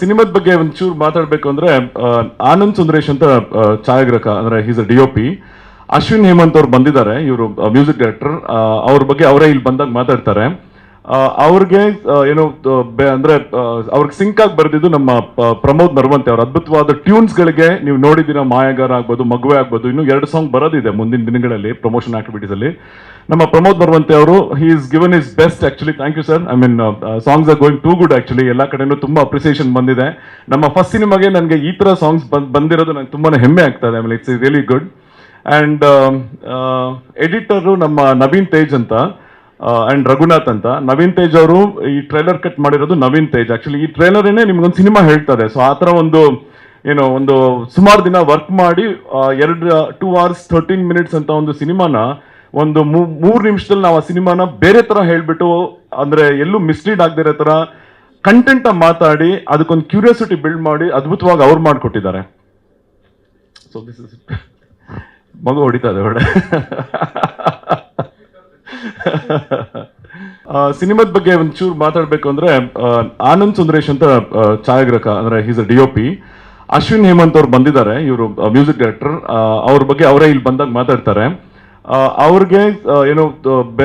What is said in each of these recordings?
ಸಿನಿಮಾದ ಬಗ್ಗೆ ಒಂಚೂರು ಮಾತಾಡಬೇಕು ಅಂದ್ರೆ ಆನಂದ್ ಸುಂದರೇಶ್ ಅಂತ ಛಾಯಾಗ್ರಹ, ಅಂದ್ರೆ he's a D O P Ashwin Hemanth ಅವ್ರು ಬಂದಿದ್ದಾರೆ, ಇವರು ಮ್ಯೂಸಿಕ್ ಡೈರೆಕ್ಟರ್ ಅವ್ರ ಬಗ್ಗೆ ಅವರೇ ಇಲ್ಲಿ ಬಂದಾಗ ಮಾತಾಡ್ತಾರೆ. ಅವ್ರಿಗೆ ಏನು ಅಂದ್ರೆ ಅವ್ರಿಗೆ ಸಿಂಕ್ ಆಗಿ ಬರೆದಿದ್ದು ನಮ್ಮ ಪ್ರಮೋದ್ ನರ್ವಂತೆ. ಅವ್ರ ಅದ್ಭುತವಾದ ಟ್ಯೂನ್ಸ್ ಗಳಿಗೆ ನೀವು ನೋಡಿದಿರ ಮಾಯಗಾರ ಆಗ್ಬೋದು, ಮಗುವೆ ಆಗ್ಬೋದು, ಇನ್ನು ಎರಡು ಸಾಂಗ್ ಬರೋದಿದೆ ಮುಂದಿನ ದಿನಗಳಲ್ಲಿ ಪ್ರಮೋಷನ್ ಆಕ್ಟಿವಿಟೀಸ್ ಅಲ್ಲಿ. ನಮ್ಮ ಪ್ರಮೋದ್ ನರ್ವಂತೆ ಅವರು he is given is best actually thank you sir I mean songs are going too good actually ಎಲ್ಲ ಕಡೆನೂ ತುಂಬಾ ಅಪ್ರಿಸಿಯೇಷನ್ ಬಂದಿದೆ. ನಮ್ಮ ಫಸ್ಟ್ ಸಿನಿಮಾಗೆ ನನಗೆ ಈ ತರ ಸಾಂಗ್ಸ್ ಬಂದಿರೋದು ನಂಗೆ ತುಂಬಾ ಹೆಮ್ಮೆ ಆಗ್ತದೆ. ಆಮೇಲೆ it's really good and editor ನಮ್ಮ ನವೀನ್ ತೇಜ್ ಅಂತ. ಅಂಡ್ ರಘುನಾಥ್ ಅಂತ. ನವೀನ್ ತೇಜ್ ಅವರು ಈ ಟ್ರೈಲರ್ ಕಟ್ ಮಾಡಿರೋದು ನವೀನ್ ತೇಜ್. ಆಕ್ಚುಲಿ ಈ ಟ್ರೈಲರ್ ಏನೇ ನಿಮ್ಗೊಂದು ಸಿನಿಮಾ ಹೇಳ್ತಾರೆ. ಸೊ ಆ ಥರ ಒಂದು ಏನೋ ಒಂದು ಸುಮಾರು ದಿನ ವರ್ಕ್ ಮಾಡಿ ಎರಡು ಟೂ ಅವರ್ಸ್ ಥರ್ಟೀನ್ ಮಿನಿಟ್ಸ್ ಅಂತ ಒಂದು ಸಿನಿಮಾನ ಒಂದು ಮೂರು ನಿಮಿಷದಲ್ಲಿ ನಾವು ಆ ಸಿನಿಮಾನ ಬೇರೆ ತರ ಹೇಳ್ಬಿಟ್ಟು, ಅಂದ್ರೆ ಎಲ್ಲೂ ಮಿಸ್ಲೀಡ್ ಆಗದಿರೋ ತರ ಕಂಟೆಂಟ್ ಮಾತಾಡಿ, ಅದಕ್ಕೊಂದು ಕ್ಯೂರಿಯಾಸಿಟಿ ಬಿಲ್ಡ್ ಮಾಡಿ ಅದ್ಭುತವಾಗಿ ಅವ್ರು ಮಾಡಿಕೊಟ್ಟಿದ್ದಾರೆ. ಮಗು ಹೊಡಿತಾ ಇದೆ, ಒಳ್ಳೆ. ಸಿನಿಮಾದ ಬಗ್ಗೆ ಒಂಚೂರು ಮಾತಾಡಬೇಕು ಅಂದ್ರೆ ಆನಂದ್ ಸುಂದರೇಶ್ ಅಂತ ಛಾಯಾಗ್ರಹ, ಅಂದ್ರೆ he's a D P Ashwin Hemanth ಅವ್ರು ಬಂದಿದ್ದಾರೆ, ಇವರು ಮ್ಯೂಸಿಕ್ ಡೈರೆಕ್ಟರ್ ಅವ್ರ ಬಗ್ಗೆ ಅವರೇ ಇಲ್ಲಿ ಬಂದಾಗ ಮಾತಾಡ್ತಾರೆ. ಅವ್ರಿಗೆ ಏನು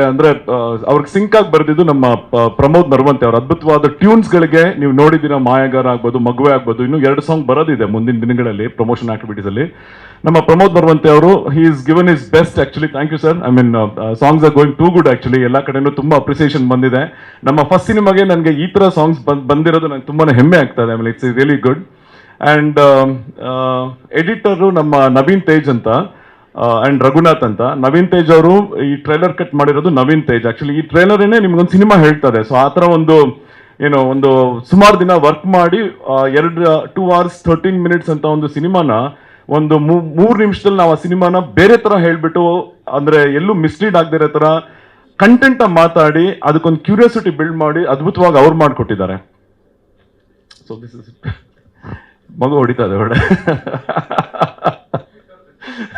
ಅಂದ್ರೆ ಅವ್ರಿಗೆ ಸಿಂಕ್ ಆಗಿ ಬರೆದಿದ್ದು ನಮ್ಮ ಪ್ರಮೋದ್ ನರ್ವಂತೆ. ಅವ್ರ ಅದ್ಭುತವಾದ ಟ್ಯೂನ್ಸ್ ಗಳಿಗೆ ನೀವು ನೋಡಿದಿರ ಮಾಯಗಾರ ಆಗ್ಬೋದು, ಮಗುವೆ ಆಗ್ಬೋದು, ಇನ್ನು ಎರಡು ಸಾಂಗ್ ಬರೋದಿದೆ ಮುಂದಿನ ದಿನಗಳಲ್ಲಿ ಪ್ರಮೋಷನ್ ಆಕ್ಟಿವಿಟೀಸ್ ಅಲ್ಲಿ. ನಮ್ಮ ಪ್ರಮೋದ್ ನರ್ವಂತೆ ಅವರು he is given is best actually thank you sir I mean songs are going too good actually ಎಲ್ಲ ಕಡೆನೂ ತುಂಬಾ ಅಪ್ರಿಸಿಯೇಷನ್ ಬಂದಿದೆ. ನಮ್ಮ ಫಸ್ಟ್ ಸಿನಿಮಾಗೆ ನನಗೆ ಈ ತರ ಸಾಂಗ್ಸ್ ಬಂದಿರೋದು ನನಗೆ ತುಂಬಾ ಹೆಮ್ಮೆ ಆಗ್ತದೆ. ಆಮೇಲೆ it's really good and editor ನಮ್ಮ ನವೀನ್ ತೇಜ್ ಅಂತ. ಅಂಡ್ ರಘುನಾಥ್ ಅಂತ. ನವೀನ್ ತೇಜ್ ಅವರು ಈ ಟ್ರೈಲರ್ ಕಟ್ ಮಾಡಿರೋದು ನವೀನ್ ತೇಜ್. ಆಕ್ಚುಲಿ ಈ ಟ್ರೈಲರ್ ಏನೇ ನಿಮ್ಗೊಂದು ಸಿನಿಮಾ ಹೇಳ್ತಾರೆ. ಸೊ ಆ ಥರ ಒಂದು ಏನೋ ಒಂದು ಸುಮಾರು ದಿನ ವರ್ಕ್ ಮಾಡಿ ಎರಡು ಟೂ ಅವರ್ಸ್ ಥರ್ಟೀನ್ ಮಿನಿಟ್ಸ್ ಅಂತ ಒಂದು ಸಿನಿಮಾನ ಒಂದು ಮೂರು ನಿಮಿಷದಲ್ಲಿ ನಾವು ಆ ಸಿನಿಮಾನ ಬೇರೆ ತರ ಹೇಳ್ಬಿಟ್ಟು, ಅಂದ್ರೆ ಎಲ್ಲೂ ಮಿಸ್ಲೀಡ್ ಆಗದಿರೋ ತರ ಕಂಟೆಂಟ್ ಮಾತಾಡಿ, ಅದಕ್ಕೊಂದು ಕ್ಯೂರಿಯಾಸಿಟಿ ಬಿಲ್ಡ್ ಮಾಡಿ ಅದ್ಭುತವಾಗಿ ಅವ್ರು ಮಾಡಿಕೊಟ್ಟಿದ್ದಾರೆ. ಮಗು ಹೊಡಿತಾ ಇದೆ, ಒಳ್ಳೆ.